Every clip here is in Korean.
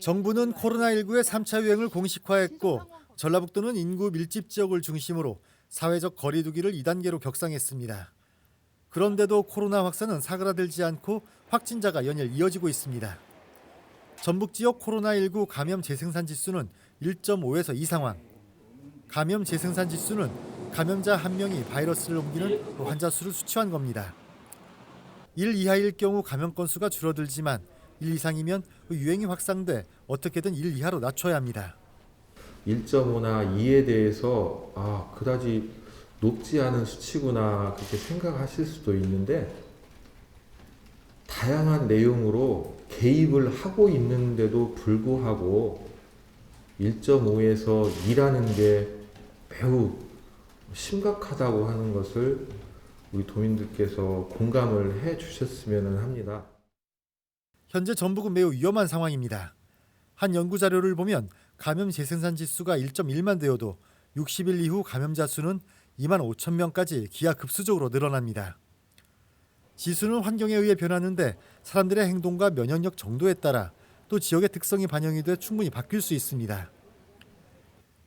정부는 코로나19의 3차 유행을 공식화했고 전라북도는 인구 밀집 지역을 중심으로 사회적 거리두기를 2단계로 격상했습니다. 그런데도 코로나 확산은 사그라들지 않고 확진자가 연일 이어지고 있습니다. 전북 지역 코로나19 감염 재생산 지수는 1.5에서 2 상황. 감염 재생산 지수는 감염자 한 명이 바이러스를 옮기는 환자 수를 수치한 겁니다. 1 이하일 경우 감염 건수가 줄어들지만 1 이상이면 유행이 확산돼 어떻게든 1 이하로 낮춰야 합니다. 1.5나 2에 대해서 아 그다지 높지 않은 수치구나 그렇게 생각하실 수도 있는데 다양한 내용으로 개입을 하고 있는데도 불구하고 1.5에서 2라는 게 매우 심각하다고 하는 것을 우리 도민들께서 공감을 해 주셨으면 합니다. 현재 전북은 매우 위험한 상황입니다. 한 연구 자료를 보면 감염 재생산 지수가 1.1만 되어도 60일 이후 감염자 수는 2만 5천 명까지 기하급수적으로 늘어납니다. 지수는 환경에 의해 변하는데 사람들의 행동과 면역력 정도에 따라 또 지역의 특성이 반영이 돼 충분히 바뀔 수 있습니다.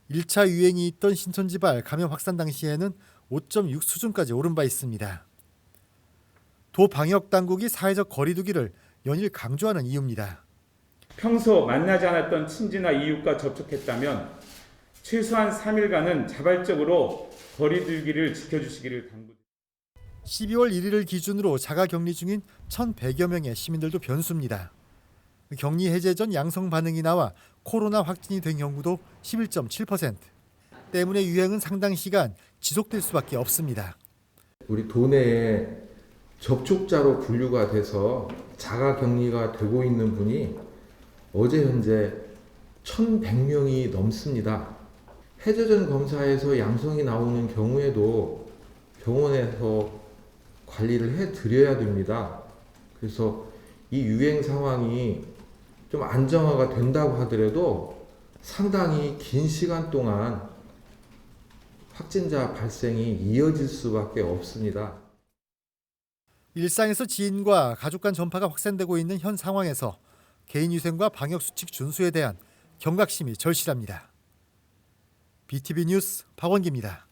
1차 유행이 있던 신천지발 감염 확산 당시에는 5.6 수준까지 오른 바 있습니다. 도 방역 당국이 사회적 거리두기를 연일 강조하는 이유입니다. 평소 만나지 않았던 친지나 이웃과 접촉했다면 최소한 3일간은 자발적으로 거리두기를 지켜주시기를 당부. 12월 1일을 기준으로 자가 격리 중인 1,100여 명의 시민들도 변수입니다. 격리 해제 전 양성 반응이 나와 코로나 확진이 된 경우도 11.7%. 때문에 유행은 상당 시간 지속될 수밖에 없습니다. 우리 도내에 접촉자로 분류가 돼서 자가 격리가 되고 있는 분이 어제 현재 1,100명이 넘습니다. 해저전 검사에서 양성이 나오는 경우에도 병원에서 관리를 해 드려야 됩니다. 그래서 이 유행 상황이 좀 안정화가 된다고 하더라도 상당히 긴 시간 동안 확진자 발생이 이어질 수밖에 없습니다. 일상에서 지인과 가족 간 전파가 확산되고 있는 현 상황에서 개인위생과 방역수칙 준수에 대한 경각심이 절실합니다. BTV 뉴스 박원기입니다.